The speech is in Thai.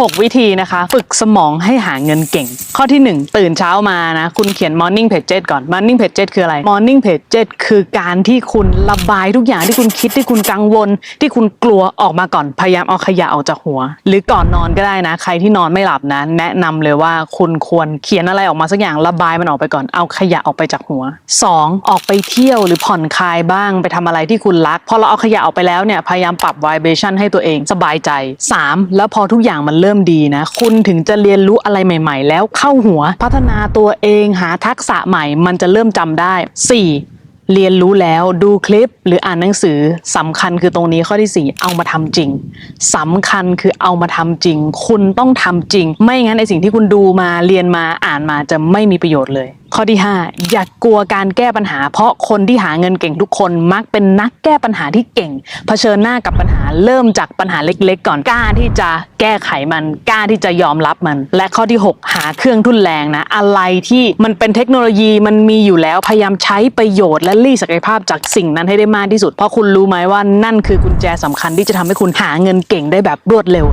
6 วิธีนะคะ ฝึกสมองให้หาเงินเก่ง ข้อที่ 1 ตื่นเช้ามานะ คุณเขียน morning pages ก่อน morning pages คืออะไร morning pages คือการที่คุณระบายทุกอย่างที่คุณคิดที่คุณกังวล ที่คุณกลัวออกมาก่อนพยายามเอาขยะออกจากหัว หรือก่อนนอนก็ได้นะ ใครที่นอนไม่หลับนะ แนะนำเลยว่าคุณควรเขียนอะไรออกมาสักอย่างระบายมันออกไปก่อนเอาขยะออกไปจากหัว 2. ออกไปเที่ยวหรือผ่อนคลายบ้างไปทำอะไรที่คุณรักพอเราเอาขยะออกไปแล้วเนี่ยพยายามปรับ vibration ให้ตัวเองสบายใจ 3. แล้วพอทุกอย่างมันเริ่มริ่มดีนะ คุณถึงจะเรียนรู้อะไรใหม่ ๆ แล้วเข้าหัวพัฒนาตัวเองหาทักษะใหม่มันจะเริ่มจำได้ 4. เรียนรู้แล้วดูคลิปหรืออ่านหนังสือสำคัญคือตรงนี้ข้อที่ 4 เอามาทำจริงสำคัญคือเอามาทำจริง คุณต้องทำจริง ไม่งั้นในสิ่งที่คุณดูมาเรียนมาอ่านมาจะไม่มีประโยชน์เลย ข้อที่ 5 อย่ากกลัวการแก้ปัญหา เพราะคนที่หาเงินเก่งทุกคนมักเป็นนักแก้ปัญหาที่เก่ง เผชิญหน้ากับปัญหาเริ่มจากปัญหาเล็กๆ ก่อนกล้าที่จะแก้ไขมันกล้าที่จะยอมรับมัน และข้อที่ 6 หาเครื่องทุนแรงนะอะไรที่มันเป็นเทคโนโลยีมันมีอยู่แล้วพยายามใช้ประโยชน์และรีดศักยภาพจากสิ่งนั้นให้ได้มากที่สุด เพราะคุณรู้ไหมว่านั่นคือกุญแจสำคัญที่จะทำให้คุณหาเงินเก่งได้แบบรวดเร็ว